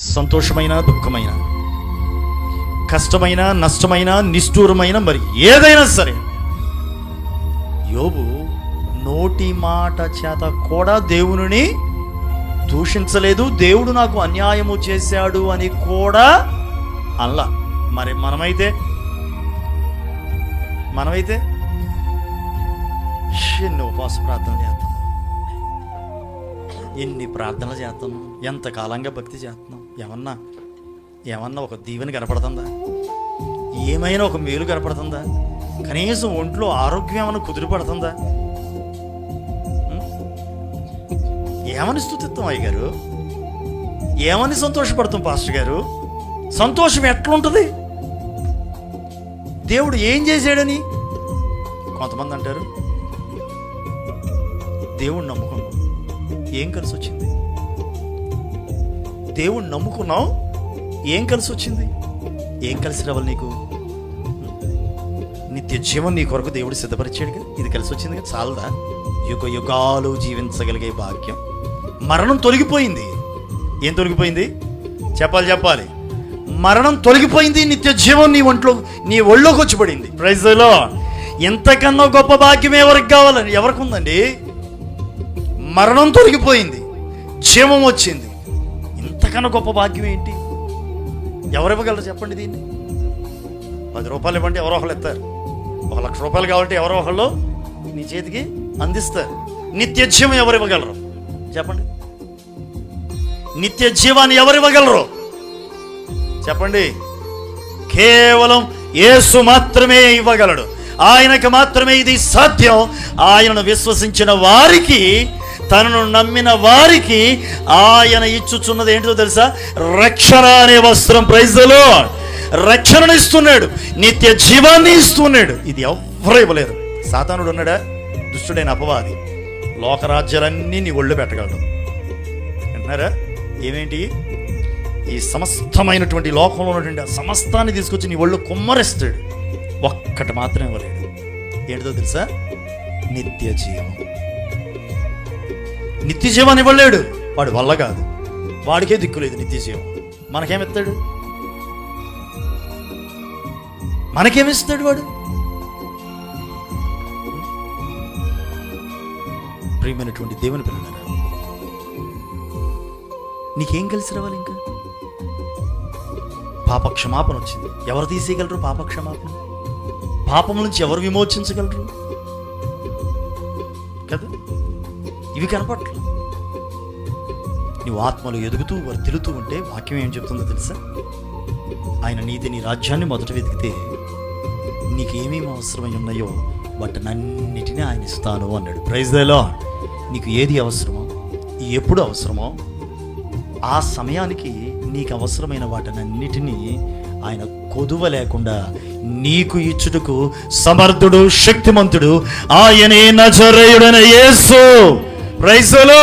సంతోషమైన దుఃఖమైన కష్టమైన నష్టమైన నిష్ఠూరమైన మరి ఏదైనా సరే. యోబు నోటి మాట చేత కూడా దేవుని దూషించలేదు దేవుడు నాకు అన్యాయము చేశాడు అని కూడా అల్లా మరి మనమైతే మనమైతే ఎన్ని ఉపవాస ప్రార్థనలు చేస్తాం? ఎన్ని ప్రార్థనలు చేస్తాం? ఎంతకాలంగా భక్తి చేస్తున్నాం? ఏమన్నా ఏమన్నా ఒక దీవెని కనపడుతుందా? ఏమైనా ఒక మేలు కనపడుతుందా? కనీసం ఒంట్లో ఆరోగ్యం ఏమైనా కుదిరిపడుతుందా ఏమని స్థుతిత్వం అయ్య గారు ఏమని సంతోషపడతాం పాస్టర్ గారు? సంతోషం ఎట్లుంటుంది? దేవుడు ఏం చేశాడని కొంతమంది అంటారు దేవుడు నమ్మకం ఏం కలిసి వచ్చింది దేవుడు నమ్ముకున్నావు? ఏం కలిసి వచ్చింది ఏం కలిసి రావాలి నీకు? నిత్య జీవం నీ కొరకు దేవుడు సిద్ధపరిచాడు కదా ఇది కలిసి వచ్చింది కదా చాలదా? యుగ యుగాలు జీవించగలిగే భాగ్యం. మరణం తొలగిపోయింది. ఏం తొలగిపోయింది? చెప్పాలి చెప్పాలి. మరణం తొలగిపోయింది. నిత్య జీవం నీ ఒంట్లో నీ ఒళ్ళోకి వచ్చి పడింది ప్రైజ్లో ఎంతకన్నా గొప్ప భాగ్యం ఎవరికి కావాలని? ఎవరికి ఉందండి? మరణం తొలగిపోయింది. జీవం వచ్చింది. అంతకన్నా గొప్ప భాగ్యం ఏంటి? ఎవరు ఇవ్వగలరు చెప్పండి దీన్ని? పది రూపాయలు ఇవ్వండి ఎవరో ఒకళ్ళు ఇస్తారు. ఒక లక్ష రూపాయలు కావాలంటే ఎవరో ఒకళ్ళు నీ చేతికి అందిస్తారు. నిత్య జీవం ఎవరు ఇవ్వగలరు చెప్పండి. నిత్య జీవాన్ని ఎవరు ఇవ్వగలరు చెప్పండి. కేవలం యేసు మాత్రమే ఇవ్వగలడు. ఆయనకు మాత్రమే ఇది సాధ్యం. ఆయనను విశ్వసించిన వారికి తనను నమ్మిన వారికి ఆయన ఇచ్చుచున్నది ఏంటో తెలుసా? రక్షణ అనే వస్త్రం. ప్రైజ్లో రక్షణను ఇస్తున్నాడు. నిత్య జీవాన్ని ఇస్తున్నాడు. ఇది ఎవరు ఇవ్వలేరు. సాతానుడు ఉన్నాడా? దుష్టుడైన అపవాది. లోకరాజ్యాలన్నీ నీ ఒళ్ళు పెట్టగలడు. అంటున్నారా ఏమేంటి? ఈ సమస్తమైనటువంటి లోకంలో ఉన్నటువంటి సమస్తాన్ని తీసుకొచ్చి నీ ఒళ్ళు కుమ్మరిస్తాడు. ఒక్కటి మాత్రం ఇవ్వలేడు. ఏంటిదో తెలుసా? నిత్య జీవం. నిత్య జీవాన్ని ఇవ్వలేడు. వాడు వల్ల కాదు. వాడికే దిక్కులేదు నిత్య జీవం మనకేమిస్తాడు? మనకేమిస్తాడు వాడు? ప్రియమైనటువంటి దేవుని పిల్లలారా నీకేం కలిసి రావాలి ఇంకా? పాప క్షమాపణ వచ్చింది. ఎవరు తీసేయగలరు పాప క్షమాపణ పాపం నుంచి ఎవరు విమోచించగలరు? ఇవి కనపట్ల నువ్వు ఆత్మలు ఎదుగుతూ వర్తిల్లుతూ ఉంటే వాక్యం ఏం చెప్తుందో తెలుసా? ఆయన నీతిని రాజ్యాన్ని మొదట వెతికితే నీకేమేమి అవసరమై ఉన్నాయో వాటినన్నిటినీ ఆయన ఇస్తాను అన్నాడు. ప్రైజ్ దేలో నీకు ఏది అవసరమో ఎప్పుడు అవసరమో ఆ సమయానికి నీకు అవసరమైన వాటినన్నిటినీ ఆయన కొదువ లేకుండా నీకు ఇచ్చుటకు సమర్థుడు శక్తిమంతుడు ఆయనే నజరేయుడైన యేసు. ప్రైజలో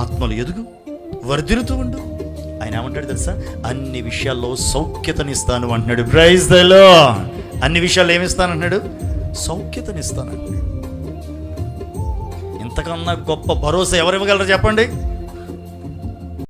ఆత్మలు ఎదుగు వర్ధిల్లుతూ ఉండు. ఆయన ఏమంటాడు తెలుసా? అన్ని విషయాల్లో సౌఖ్యతనిస్తాను అంటున్నాడు. ప్రైజ్ దలో అన్ని విషయాలు ఏమిస్తాను అంటున్నాడు సౌఖ్యతనిస్తాను అంటున్నాడు ఇంతకన్నా గొప్ప భరోసా ఎవరు ఇవ్వగలరు చెప్పండి?